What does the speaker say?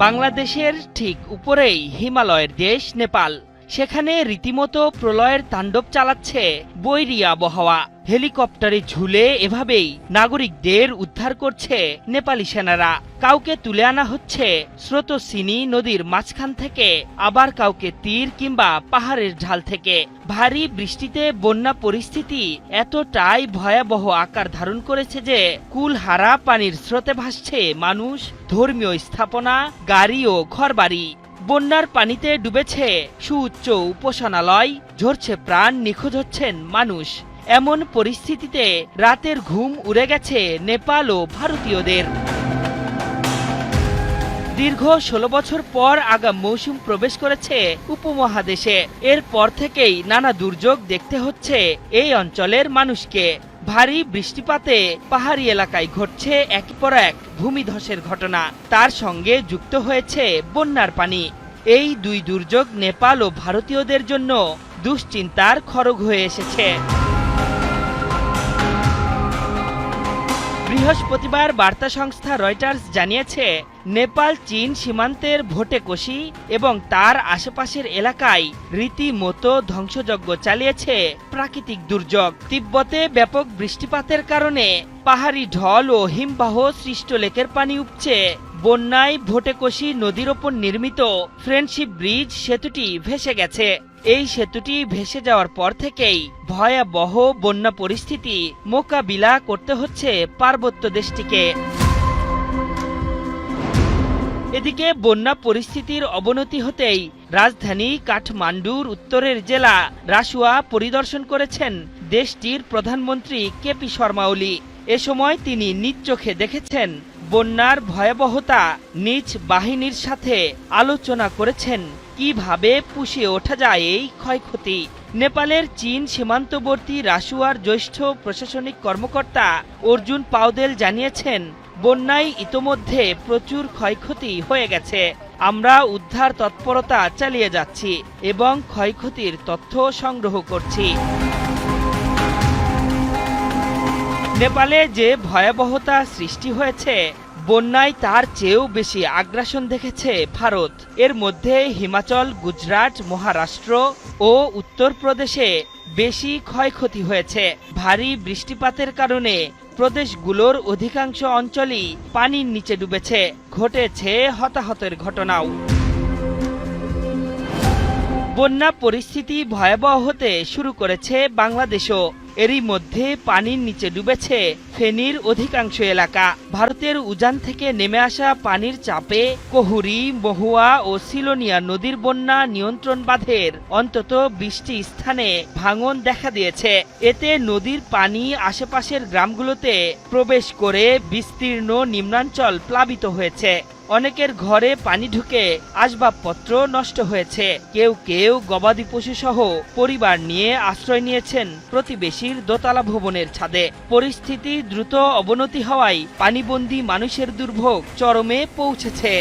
বাংলাদেশের ঠিক উপরেই হিমালয়ের দেশ নেপাল। সেখানে রীতিমতো প্রলয়ের তাণ্ডব চালাচ্ছে বৈরী আবহাওয়া। হেলিকপ্টারে ঝুলে এভাবেই নাগরিকদের উদ্ধার করছে নেপালি সেনারা। কাউকে তুলে আনা হচ্ছে স্রোতস্বিনী নদীর মাঝখান থেকে, আবার কাউকে তীর কিংবা পাহাড়ের ঢাল থেকে। ভারী বৃষ্টিতে বন্যা পরিস্থিতি এতটাই ভয়াবহ আকার ধারণ করেছে যে কুলহারা পানির স্রোতে ভাসছে মানুষ, ধর্মীয় স্থাপনা, গাড়ি ও ঘরবাড়ি। বন্যার পানিতে ডুবেছে। সুউচ্চ উপাসনালয়, ঝরছে প্রাণ, নিখোঁজ হচ্ছেন মানুষ। এমন পরিস্থিতিতে রাতের ঘুম উড়ে গেছে নেপাল ও ভারতীয়দের। দীর্ঘ ষোলো বছর পর আগাম মৌসুম প্রবেশ করেছে উপমহাদেশে। এরপর থেকেই নানা দুর্যোগ দেখতে হচ্ছে এই অঞ্চলের মানুষকে। ভারী বৃষ্টিপাতে পাহাড়ি এলাকায় ঘটছে এক পর এক ভূমিধসের ঘটনা। তার সঙ্গে যুক্ত হয়েছে বন্যার পানি। এই দুই দুর্যোগ নেপাল ও ভারতীয়দের জন্য দুশ্চিন্তার খড়গ হয়ে এসেছে। বৃহস্পতিবার বার্তা সংস্থা রয়টার্স জানিয়েছে, নেপাল, চীন সীমান্তের ভোটেকোষি এবং তার আশেপাশের এলাকায় রীতিমতো ধ্বংসযজ্ঞ চালিয়েছে প্রাকৃতিক দুর্যোগ। তিব্বতে ব্যাপক বৃষ্টিপাতের কারণে পাহাড়ি ঢল ও হিমবাহ সৃষ্ট লেকের পানি উপচে। বন্যায় ভোটেকোশি নদীর ওপর নির্মিত ফ্রেন্ডশিপ ব্রিজ সেতুটি ভেসে গেছে। এই সেতুটি ভেসে যাওয়ার পর থেকেই ভয়াবহ বন্যা পরিস্থিতি মোকাবিলা করতে হচ্ছে পার্বত্য দেশটিকে। এদিকে বন্যা পরিস্থিতির অবনতি হতেই রাজধানী কাঠমান্ডুর উত্তরের জেলা রাসুয়া পরিদর্শন করেছেন দেশটির প্রধানমন্ত্রী কেপি শর্মা ওলি। এ সময় তিনি নিজ চোখে দেখেছেন বন্যার ভয়াবহতা নিজ বাহিনীর সাথে আলোচনা করেছেন। কীভাবে পুষে ওঠা যায় এই ক্ষয়ক্ষতি? নেপালের চীন সীমান্তবর্তী রাসুয়ার জ্যেষ্ঠ প্রশাসনিক কর্মকর্তা অর্জুন পাওদেল জানিয়েছেন, বন্যায় ইতোমধ্যে প্রচুর ক্ষয়ক্ষতি হয়ে গেছে। আমরা উদ্ধার তৎপরতা চালিয়ে যাচ্ছি এবং ক্ষয়ক্ষতির তথ্য সংগ্রহ করছি। নেপালে যে ভয়াবহতা সৃষ্টি হয়েছে, বন্যায় তার চেয়েও বেশি আগ্রাসন দেখেছে ভারত। এর মধ্যে হিমাচল, গুজরাট, মহারাষ্ট্র ও উত্তরপ্রদেশে বেশি ক্ষয়ক্ষতি হয়েছে। ভারী বৃষ্টিপাতের কারণে প্রদেশগুলোর অধিকাংশ অঞ্চলই পানির নিচে ডুবেছে। ঘটেছে হতাহতের ঘটনাও। বন্যা পরিস্থিতি ভয়াবহ হতে শুরু করেছে বাংলাদেশও। এরই মধ্যে পানির নিচে ডুবেছে ফেনীর অধিকাংশ এলাকা। ভারতের উজান থেকে নেমে আসা পানির চাপে কহুরি, মহুয়া ও সিলোনিয়া নদীর বন্যা নিয়ন্ত্রণ বাঁধের অন্তত বৃষ্টি স্থানে ভাঙন দেখা দিয়েছে। এতে নদীর পানি আশেপাশের গ্রামগুলোতে প্রবেশ করে বিস্তীর্ণ নিম্নাঞ্চল প্লাবিত হয়েছে। অনেকের ঘরে পানি ঢুকে আসবাবপত্র নষ্ট হয়েছে। কেউ কেউ গবাদি পশু সহ পরিবার নিয়ে আশ্রয় নিয়েছেন প্রতিবেশীর দোতলা ভবনের ছাদে। পরিস্থিতি দ্রুত অবনতি হওয়ায় পানিবন্দী মানুষের দুর্ভোগ চরমে পৌঁছেছে।